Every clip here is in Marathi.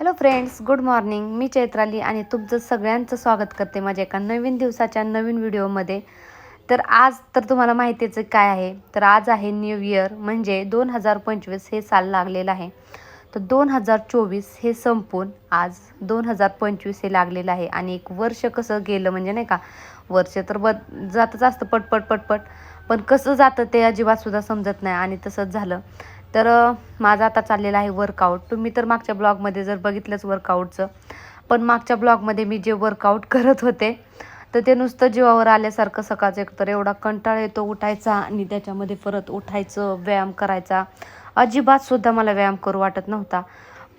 हॅलो फ्रेंड्स गुड मॉर्निंग मी चैत्राली आणि तुमचं सगळ्यांचं स्वागत करते माझ्या एका नवीन दिवसाच्या नवीन व्हिडिओमध्ये. तर आज तर तुम्हाला माहितीचं काय आहे? तर आज आहे न्यू इयर म्हणजे दोन हजार पंचवीस हे साल लागलेलं आहे. तर दोन हजार चोवीस हे संपून आज दोन हजार पंचवीस हे लागलेलं आहे. आणि एक वर्ष कसं गेलं म्हणजे नाही का? वर्ष तर बद जातच असतं पटपट पटपट. पण कसं जातं ते अजिबातसुद्धा समजत नाही आणि तसंच झालं. तर माझं आता चाललेलं आहे वर्कआउट तुम्ही तर मागच्या ब्लॉगमध्ये जर बघितलंच वर्कआउटचं पण मागच्या ब्लॉगमध्ये मी जे वर्कआउट करत होते तर ते नुसतं जीवावर आल्यासारखं सकाळचं एकतर एवढा कंटाळा येतो उठायचा आणि त्याच्यामध्ये परत उठायचं व्यायाम करायचा. अजिबातसुद्धा मला व्यायाम करू वाटत नव्हता.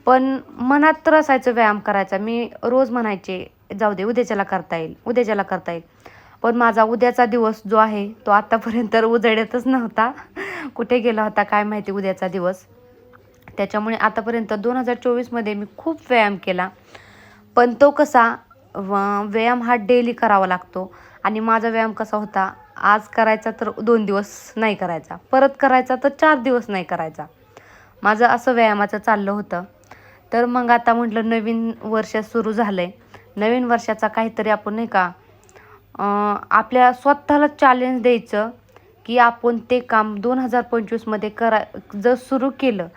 पण मनात तर असायचं व्यायाम करायचा. मी रोज म्हणायचे जाऊ दे उद्याच्याला करता येईल उद्याच्याला करता येईल. पण माझा उद्याचा दिवस जो आहे तो आत्तापर्यंत उजळतच नव्हता. कुठे गेला होता काय माहिती उद्याचा दिवस. त्याच्यामुळे आतापर्यंत दोन हजार चोवीसमध्ये मी खूप व्यायाम केला. पण तो कसा व- व्यायाम हा डेली करावा लागतो. आणि माझा व्यायाम कसा होता आज करायचा तर दोन दिवस नाही करायचा. परत करायचा तर चार दिवस नाही करायचा. माझं असं व्यायामाचं चाललं होतं. तर मग आता म्हटलं नवीन वर्ष सुरू झालं आहे नवीन वर्षाचा काहीतरी आपण नाही का आपल्या स्वतःला चॅलेंज द्यायचं. की आपण ते काम दोन हजार पंचवीसमध्ये करा जर सुरू केलं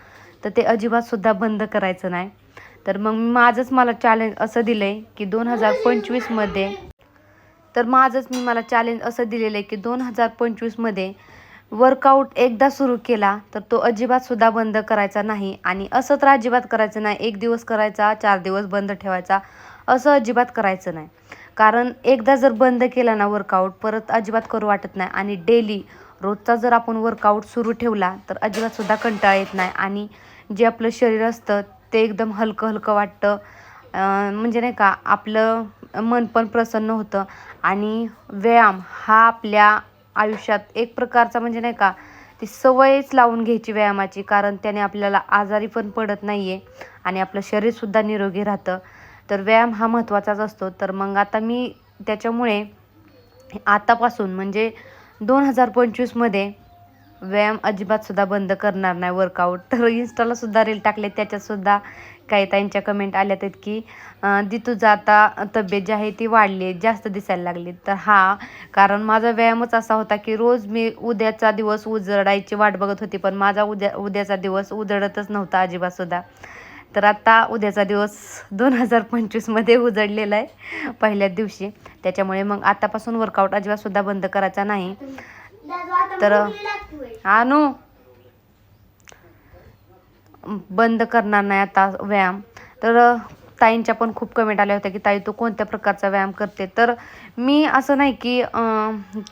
तर ते अजिबातसुद्धा बंद करायचं नाही. तर मग माझंच मला चॅलेंज असं दिलं आहे की दोन हजार पंचवीसमध्ये तर माझंच मी मला चॅलेंज असं दिलेलं आहे की दोन हजार पंचवीसमध्ये वर्कआउट एकदा सुरू केला तर तो अजिबातसुद्धा बंद करायचा नाही. आणि असं तर अजिबात करायचं नाही एक दिवस करायचा चार दिवस बंद ठेवायचा असं अजिबात करायचं नाही. कारण एकदा जर बंद केला ना वर्कआउट परत अजिबात करू वाटत नाही. आणि डेली रोजचा जर आपण वर्कआउट सुरू ठेवला तर अजिबातसुद्धा कंटाळा येत नाही. आणि जे आपलं शरीर असतं ते एकदम हलकं हलकं वाटतं म्हणजे नाही का आपलं मन पण प्रसन्न होतं. आणि व्यायाम हा आपल्या आयुष्यात एक प्रकारचा म्हणजे नाही का ती सवयच लावून घ्यायची व्यायामाची कारण त्याने आपल्याला आजारी पण पडत नाही आहे आणि आपलं शरीरसुद्धा निरोगी राहतं. तर व्यायाम हा महत्त्वाचाच असतो. तर मग आता मी त्याच्यामुळे आतापासून म्हणजे दोन हजार पंचवीसमध्ये व्यायाम अजिबातसुद्धा बंद करणार नाही वर्कआउट तर इन्स्टालासुद्धा रील टाकले त्याच्यातसुद्धा काही त्यांच्या कमेंट आल्यात आहेत की अं, दी तुझं आता तब्येत जी आहे ती वाढली आहे, जास्त दिसायला लागली. तर हा कारण माझा व्यायामच असा होता की रोज मी उद्याचा दिवस उजडायची वाट बघत होती पण माझा उद्या उद्याचा दिवस उजडतच नव्हता अजिबातसुद्धा तर आता उद्याचा दिवस दोन हजार पंचवीसमध्ये उजडलेला आहे पहिल्याच दिवशी. त्याच्यामुळे मग आतापासून वर्कआउट अजिबातसुद्धा बंद करायचा नाही. तर आणू बंद करणार नाही आता व्यायाम. तर ताईंच्या पण खूप कमेंट आल्या होत्या की ताई तू कोणत्या प्रकारचा व्यायाम करते? तर मी असं नाही की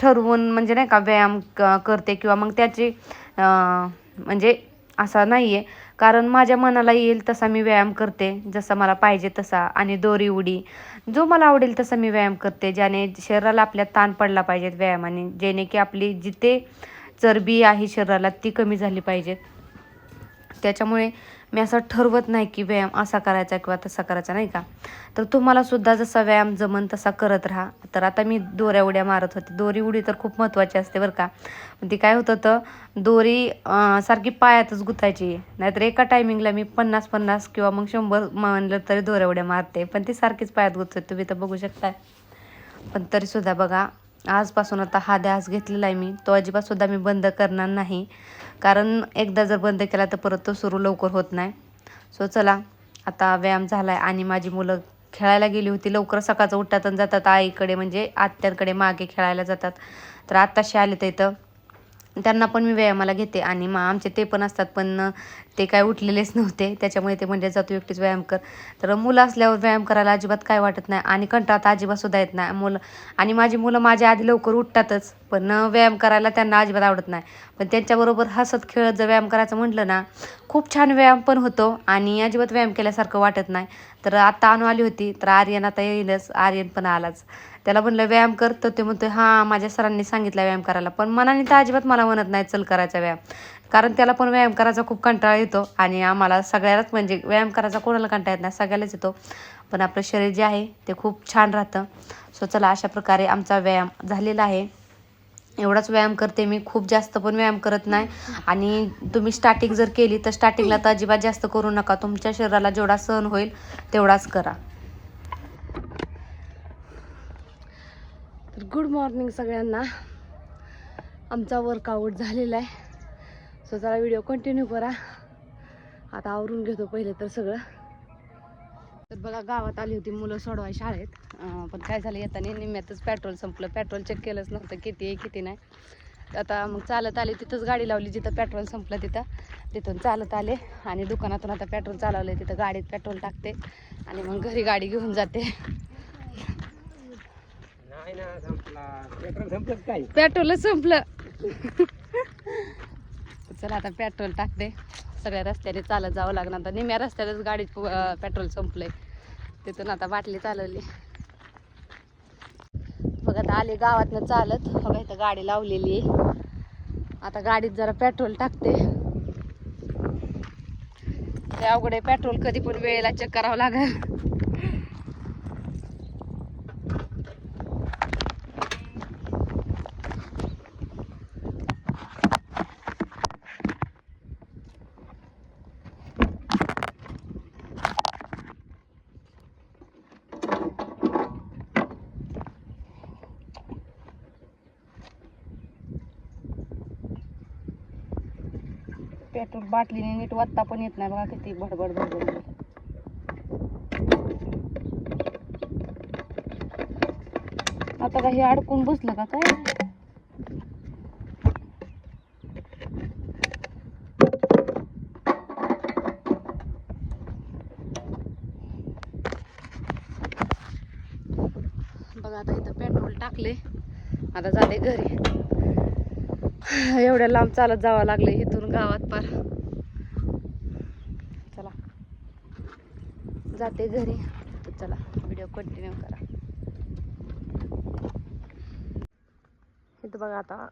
ठरवून म्हणजे नाही का व्यायाम क- करते किंवा मग त्याची म्हणजे असा नाही आहे कारण माझ्या मनाला येईल तसा मी व्यायाम करते जसा मला पाहिजे तसा. आणि दोरी उडी. जो मला आवडेल तसा मी व्यायाम करते ज्याने शरीराला आपल्या ताण पडला पाहिजेत व्यायामाने. जेणे की आपली जिथे चरबी आहे शरीराला ती कमी झाली पाहिजेत. त्याच्यामुळे मी असं ठरवत नाही की व्यायाम असा करायचा किंवा तसा करायचा नाही का? तर तुम्हाला सुद्धा जसा व्यायाम जमन तसा करत राहा. तर आता मी दोऱ्या उड्या मारत होते. दोरी उडी तर खूप महत्त्वाची असते बरं का? ती काय होतं तर दोरी सारखी पायातच गुतायची. नाहीतर एका टायमिंगला मी पन्नास पन्नास किंवा मग शंभर म्हणलं तरी दोऱ्या उड्या मारते. पण ती सारखीच पायात गुतते तुम्ही तर बघू शकताय. पण तरीसुद्धा बघा आजपासून आता हा ध्यास घेतलेला आहे मी. तो अजिबातसुद्धा मी बंद करणार नाही. कारण एकदा जर बंद केला तर परत तो सुरू लवकर होत नाही. सो चला आता व्यायाम झाला आहे आणि माझी मुलं खेळायला गेली होती. लवकर सकाळचं उठतात आणि जातात आईकडे म्हणजे आत्यांकडे मागे खेळायला जातात. तर आत्ताशी आले तर इथं त्यांना पण मी व्यायामाला घेते आणि मग आमचे ते पण असतात पण ते काय उठलेलेच नव्हते. त्याच्यामुळे ते म्हणजे जातो एकटीच व्यायाम कर. तर मुलं असल्यावर व्यायाम करायला अजिबात काय वाटत नाही आणि कंटाळा तर अजिबात सुद्धा येत नाही. मुलं आणि माझी मुलं माझ्या आधी लवकर उठतातच पण व्यायाम करायला त्यांना अजिबात आवडत नाही. पण त्यांच्याबरोबर हसत खेळत जर व्यायाम करायचं म्हटलं ना खूप छान व्यायाम पण होतो आणि अजिबात व्यायाम केल्यासारखं वाटत नाही. तर आता आणू आली होती तर आर्यन आता येईलच आर्यन पण आलाच. त्याला म्हणलं व्यायाम कर. तर ते म्हणतो हां माझ्या सरांनी सांगितलं व्यायाम करायला पण मनाने तर अजिबात मला म्हणत नाही चल करायचा व्यायाम. कारण त्याला पण व्यायाम करायचा खूप कंटाळा येतो आणि आम्हाला सगळ्यालाच म्हणजे व्यायाम करायचा कोणाला कंटाळा येत नाही सगळ्यालाच येतो. पण आपलं शरीर जे आहे ते खूप छान राहतं. सो चला अशा प्रकारे आमचा व्यायाम झालेला आहे. एवढाच व्यायाम करते मी खूप जास्त पण व्यायाम करत नाही. आणि तुम्ही स्टार्टिंग जर केली तर स्टार्टिंगला तर अजिबात जास्त करू नका. तुमच्या शरीराला जेवढा सहन होईल तेवढाच करा. तर गुड मॉर्निंग सगळ्यांना. आमचा वर्कआउट झालेला आहे. सो जरा व्हिडिओ कंटिन्यू करा. आता आवरून घेतो पहिले तर सगळं. तर बघा गावात आली होती मुलं सोडवाय शाळेत. पण काय झालं येताना निम्म्यातच पेट्रोल संपलं. पेट्रोल चेक केलंच नव्हतं किती आहे किती नाही. तर आता मग चालत आले तिथंच गाडी लावली जिथं पेट्रोल संपलं तिथं. तिथून चालत आले आणि दुकानातून आता पेट्रोल चालवलं तिथं गाडीत पेट्रोल टाकते आणि मग घरी गाडी घेऊन जाते. पेट्रोल संपलं. चला आता पेट्रोल टाकते. सगळ्या रस्त्याने चालत जावं लागणार. आता निम्या रस्त्यातच गाडीत पेट्रोल संपलंय. तिथून आता बाटली चालवली. बघ आता आले गावातनं चालत. बघा इथं गाडी लावलेली आता गाडीत जरा पेट्रोल टाकते. ते अवघड आहे पेट्रोल. कधी पण वेळेला चेक करावं लागेल. पेट्रोल बाटलीने नीट वत्ता पण येत नाही बघा किती भडबड भडबड. आता काही अडकून बसलं का काय? बघा आता इथं पेट्रोल टाकले आता जाते घरी. एवढ्या लांब चालत जावं लागले इथून. गावात पार. चला. जाते घरी. तर चला व्हिडिओ कंटिन्यू करा. इथं बघा आता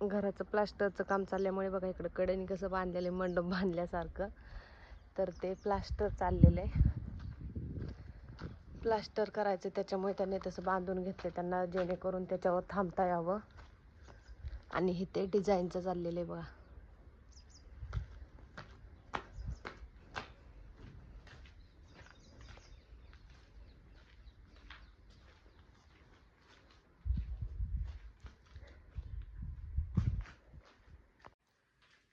घराचं प्लास्टरचं काम चालल्यामुळे बघा इकडं कडेने कसं बांधलेलं आहे मंडप बांधल्यासारखं. तर ते प्लास्टर चाललेलं आहे. प्लास्टर करायचं त्याच्यामुळे त्यांनी तसं बांधून घेतलं त्यांना जेणेकरून त्याच्यावर थांबता यावं. आणि हे ते डिझाईनचं चाललेलं आहे बघा.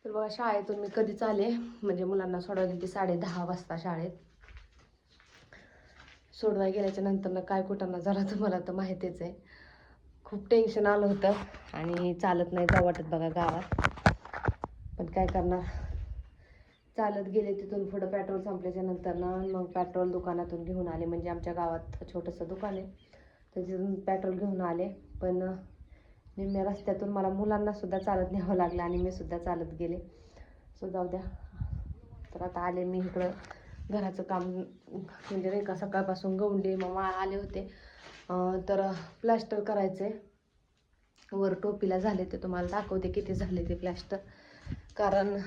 तर बघा शाळेतून मी कधीच आले. म्हणजे मुलांना सोडवायला गेली साडे दहा वाजता शाळेत. सोडवाय गेल्याच्यानंतर काय कुठं जरा तुम्हाला तर माहितीच आहे. खूप टेन्शन आलं होतं आणि चालत नाही जाऊ वाटत बघा गावात. पण काय करणार? चालत गेले तिथून पुढं पेट्रोल संपल्याच्या नंतर मग पेट्रोल दुकानातून घेऊन आले. म्हणजे आमच्या गावात छोटंसं दुकान आहे. तर तिथून पेट्रोल घेऊन आले. पण निम्म्या रस्त्यातून मला मुलांना सुद्धा चालत न्यावं लागलं आणि मी सुद्धा चालत गेले. सो जाऊ द्या. तर आता आले मी इकडं. घराचं काम म्हणजे नाही का? सकाळपासून गवंडी मामा आले होते. तर तर करायचं करायचे वर टोपीला झाले ते तुम्हाला दाखवते किती झाले ते प्लास्टर. कारण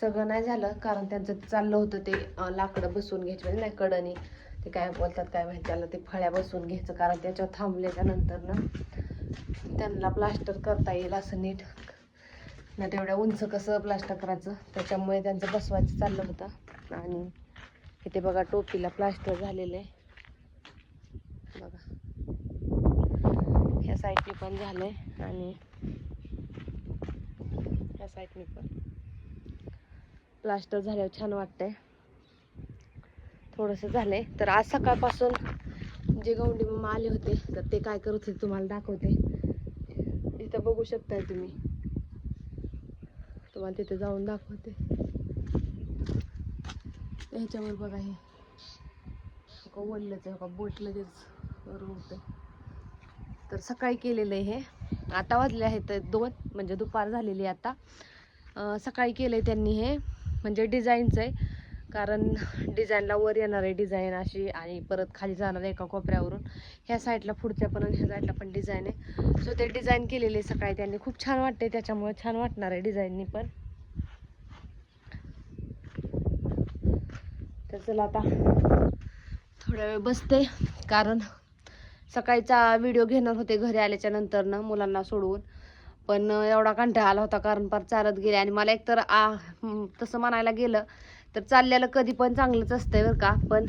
सगळं नाही झालं. कारण त्यांचं चाललं होतं ते लाकडं बसवून घ्यायची. म्हणजे नाही कडणी ते काय बोलतात काय माहिती? त्याला ते फळ्या बसवून घ्यायचं. कारण त्याच्यावर थांबल्याच्यानंतर ना त्यांना प्लास्टर करता येईल असं नीट. ना तेवढ्या उंच कसं प्लास्टर करायचं? त्याच्यामुळे त्यांचं बसवायचं चाललं होतं. आणि इथे बघा टोपीला प्लास्टर झालेलं आहे. बघा. ह्या साईडने पण झालं आहे आणि ह्या साईडने पण. प्लास्टर झाल्यावर छान वाटतंय. थोडंसं झालंय. तर आज सकाळपासून जे गौंडी मामा आले होते तर ते काय करत होते तुम्हाला दाखवते. इथं बघू शकताय तुम्ही. तुम्हाला तिथे जाऊन दाखवते. ह्याच्यावर बघा हे. का वल्लच आहे का बोट लगेच रोवते तर सकाळी केलेलं आहे हे. आता वाजले आहेत दोन म्हणजे दुपार झालेली आहे आता. सकाळी केलं आहे त्यांनी हे. म्हणजे डिझाईनचं आहे. कारण डिझाईनला वर येणार आहे डिझाईन अशी आणि परत खाली जाणार आहे एका कोपऱ्यावरून. ह्या साईडला पुढच्या पण आणि ह्या साईडला पण डिझाईन आहे. सो ते डिझाईन केलेले आहे सकाळी त्यांनी खूप छान वाटते त्याच्यामुळे छान वाटणार आहे डिझाईननी पण. तर चला आता थोड्या वेळ बसते कारण सकाळचा व्हिडिओ घेणार होते घरी आल्याच्या नंतरनं मुलांना सोडवून. पण एवढा कंटाळा आला होता कारण पार चालत गेले आणि मला एकतर आ तसं म्हणायला गेलं तर चालल्याला कधी पण चांगलंच असतंय बरं का पण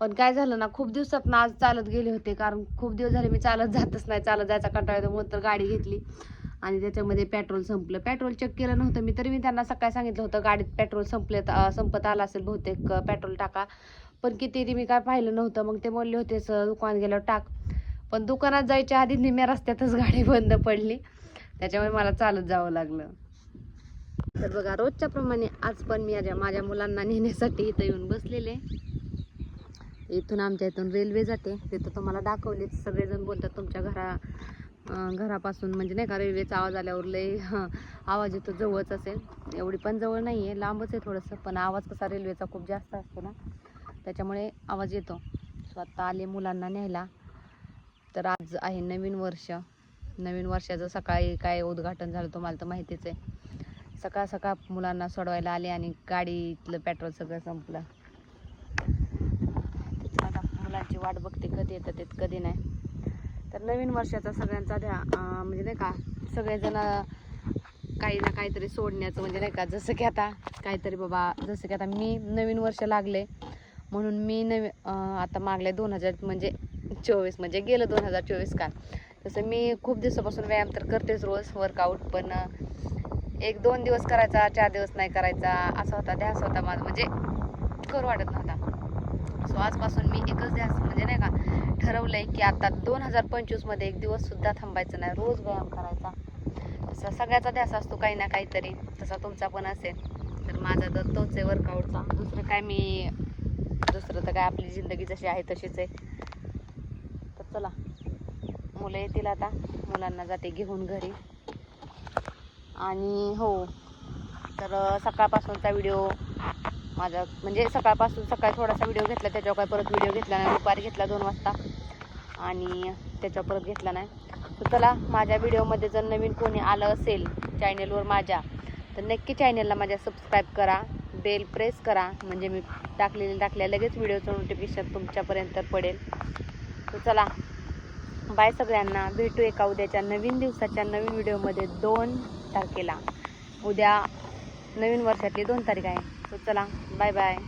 पण काय झालं ना खूप दिवसात ना आज चालत गेले होते कारण खूप दिवस झाले मी चालत जातच नाही चालत जायचा कंटाळा येतो म्हणून तर गाडी घेतली. आणि त्याच्यामध्ये पेट्रोल संपलं. पेट्रोल चेक केलं नव्हतं मी तरी मी त्यांना सकाळी सांगितलं होतं गाडीत पेट्रोल संपले संपत आलं असेल बहुतेक पेट्रोल टाका. पण कितीतरी मी काय पाहिलं नव्हतं मग ते बोलले होते "स- दुकानात गेल्यावर टाक. पण दुकानात जायच्या आधी निम्या रस्त्यातच गाडी बंद पडली. त्याच्यामुळे मला चालत जावं लागलं. तर बघा रोजच्या प्रमाणे आज पण मी माझ्या माझ्या मुलांना नेण्यासाठी इथं येऊन बसलेले. इथून आमच्या इथून रेल्वे जाते. तिथं तुम्हाला दाखवलेच सगळेजण बोलतात तुमच्या घरा घरापासून म्हणजे नाही का रेल्वेचा आवाज आल्यावर लय आवाज येतो जवळच असेल. एवढी पण जवळ नाही आहे लांबच आहे थोडंसं पण आवाज कसा रेल्वेचा खूप जास्त असतो ना. त्याच्यामुळे आवाज येतो. स्वतः आले मुलांना न्यायला. तर आज आहे नवीन वर्ष. नवीन वर्षाचं सकाळी काय उद्घाटन झालं तुम्हाला तर माहितीच आहे. सकाळ सकाळ मुलांना सोडवायला आले आणि गाडीतलं पेट्रोल सगळं संपलं. आता मुलांची वाट बघते कधी येतात ते कधी नाही. तर नवीन वर्षाचा सगळ्यांचा ध्या म्हणजे नाही का सगळेजण काही ना काहीतरी सोडण्याचं म्हणजे नाही का जसं की आता काहीतरी बाबा जसं की आता मी नवीन वर्ष लागले म्हणून मी नवी आता मागले दोन हजार म्हणजे चोवीस म्हणजे गेलं दोन हजार चोवीस का तसं मी खूप दिवसापासून व्यायाम तर करतेच रोज वर्कआउट पण एक दोन दिवस करायचा चार दिवस नाही करायचा असा होता ध्यास होता माझा म्हणजे करू वाटत नव्हता. सो आजपासून मी एकच ध्यास म्हणजे नाही का ठरवलंय की आता दोन हजार पंचवीसमध्ये एक दिवस सुद्धा थांबायचं नाही रोज व्यायाम करायचा. तसा सगळ्याचा ध्यास असतो काही ना काहीतरी तसा तुमचा पण असेल. तर माझा तर तोच आहे वर्कआउटचा दुसरं काय मी दुसरं तर काय आपली जिंदगी जशी आहे तशीच आहे. तर चला मुलं येतील आता मुलांना जाते घेऊन घरी. आणि हो तर सकाळपासूनचा व्हिडिओ माझा म्हणजे सकाळपासून सकाळी थोडासा व्हिडिओ घेतला त्याच्यावर काय परत व्हिडिओ घेतला नाही दुपारी घेतला दोन वाजता. आणि त्याच्यावर परत घेतला नाही. तर चला माझ्या व्हिडिओमध्ये जर नवीन कोणी आलं असेल चॅनेलवर माझ्या तर नक्की चॅनेलला माझ्या सबस्क्राईब करा बेल प्रेस करा. म्हणजे मी टाकलेले टाकल्या लगेच व्हिडिओचं नोटिफिकेशन तुमच्यापर्यंत पडेल. तर चला बाय सगळ्यांना. भेटू एका उद्याच्या नवीन दिवसाच्या नवीन व्हिडिओमध्ये दोन तारखेला. उद्या नवीन वर्षातली दोन तारीख आहे. तर चला बाय बाय.